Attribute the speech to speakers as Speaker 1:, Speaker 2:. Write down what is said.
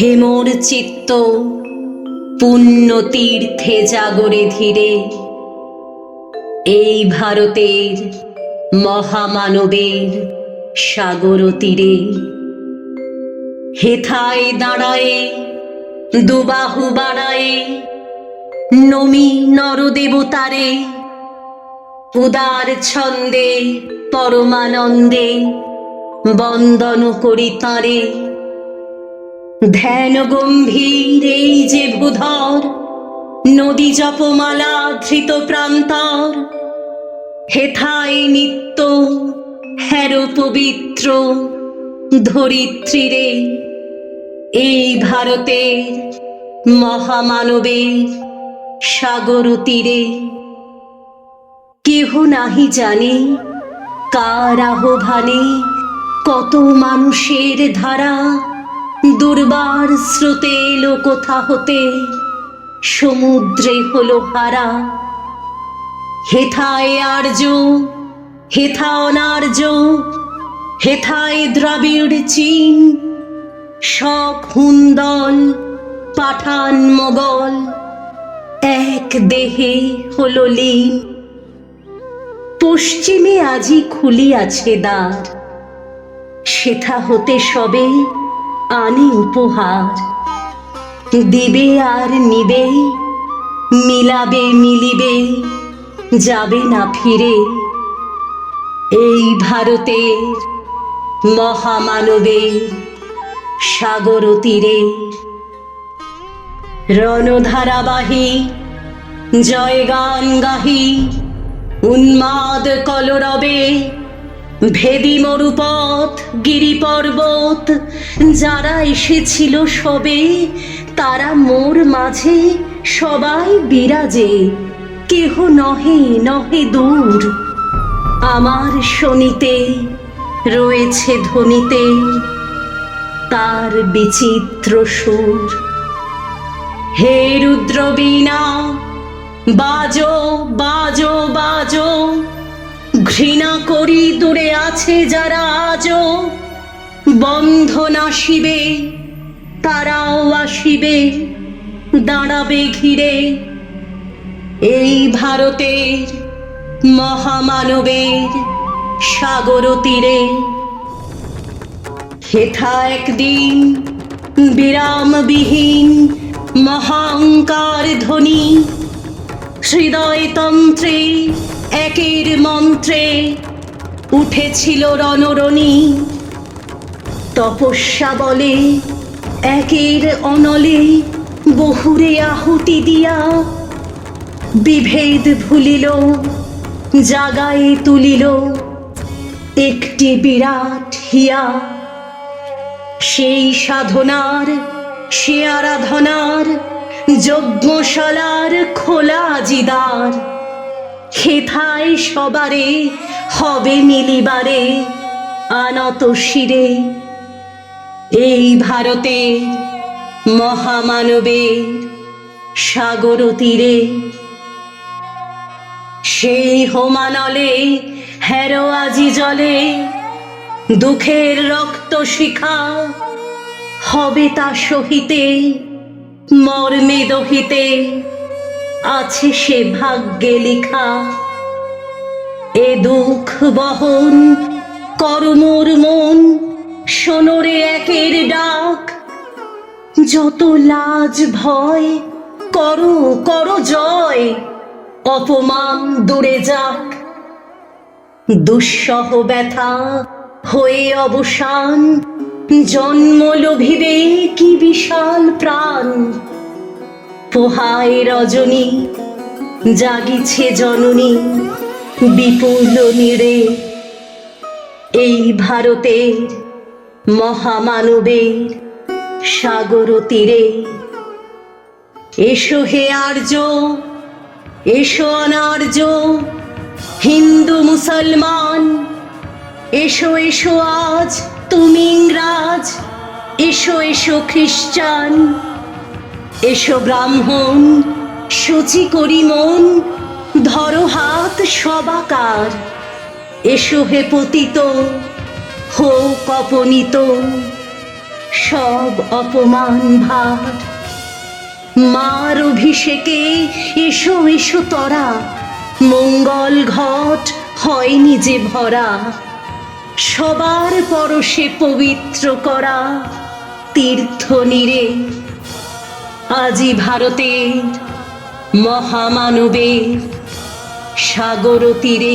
Speaker 1: হেমর চিত্ত পুণ্য তীর্থে জাগরে ধীরে। এই ভারতের মহামানবের সাগর তীরে। হেথায় দাঁড়ায়ে, দুবাহু বাড়ায়ে, নমি নরদেবতারে। উদার ছন্দে, পরমানন্দে বন্দন করি তাঁরে। ধ্যান গম্ভীর এই যে ভূধর, নদী জপমালা ধৃত প্রান্তর, হেথায় নিত্য হ্যার পবিত্র ধরিত্রীরে, এই ভারতের মহামানবের সাগর তীরে। কেহ নাহি জানে কার আহ্বানে কত মানুষের ধারা দুর্বার স্রোতে এলো কোথা হতে? সমুদ্রে হলো হারা। হেথায় আর্য হেথা অনার্য, হেথায় দ্রাবিড় চীন শক হুন্দল, পাঠান মোগল, এক দেহে হলো লীন। পশ্চিমে আজি খুলিয়াছে দ্বার। সেথা হতে সবে আনি উপহার। দিবে আর নিবে, মিলাবে, মিলিবে, যাবে না ফিরে। এই ভারতের মহামানবের সাগর তীরে। রণধারাবাহী জয় গান গাহি উন্মাদ কলরবে। ভেদি মরুপথ, গিরি পর্বত, যারা এসেছিল সবে, তারা মোর মাঝে সবাই বিরাজে। কেহ নহে নহে দূর। আমার শনিতে, রয়েছে ধ্বনিতে তার বিচিত্র সুর। হে রুদ্রবীণা বাজো বাজো ঘৃণা করি দূরে আছে যারা আজও বন্ধন আসিবে তারাও আসিবে, দাঁড়াবে ঘিরে। এই ভারতের মহামানবের সাগর তীরে। হেথা একদিন বিরামবিহীন মহাঙ্কার ধ্বনি, হৃদয়তন্ত্রে একের মন্ত্রে উঠেছিল রণরণী। তপস্যা বলে একের অনলে বহুরে আহুতি দিয়া। বিভেদ ভুলিল, জাগায় তুলিল, একটি বিরাট হিয়া। সেই সাধনার, সে আরাধনার, যজ্ঞশালার খোলা জিদার। হেথায় সবারে, হবে মিলিবারে, আনত শিরে। এই ভারতে মহামানবের সাগর তীরে, সেই হোমানলে হেরো আজি জলে, দুঃখের রক্ত শিখা হবে তা সহিতে, মর্মে দহিতে। আছে সে ভাগ্যে লেখা। এ দুঃখ বহন করমোর মন সোনরে একের ডাক। যত লাজ ভয় করো করো জয়, অপমান দূরে যাক। দুঃসহ ব্যথা হয়ে অবসান, জন্ম লোভিবে কি বিশাল প্রাণ। পোহায় রজনী, জাগিছে জননী, বিপুল নিড়ে এই ভারতের মহামানবের সাগর তীরে। এসো হে আর্য, এসো অনার্য, হিন্দু মুসলমান, এসো এসো আজ তুমি ইংরাজ, এসো এসো খ্রিস্টান এসো ব্রাহ্মণ সূচি করি মন, ধরো হাত সবাকার। এসো হে পতিত হোক অপনীত সব অপমান ভার। মার অভিষেকে এসো এসো তরা, মঙ্গল ঘট হয়নি যে ভরা। সবার পরশে পবিত্র করা, তীর্থ নীরে আজি ভারতের মহামানবের সাগর তীরে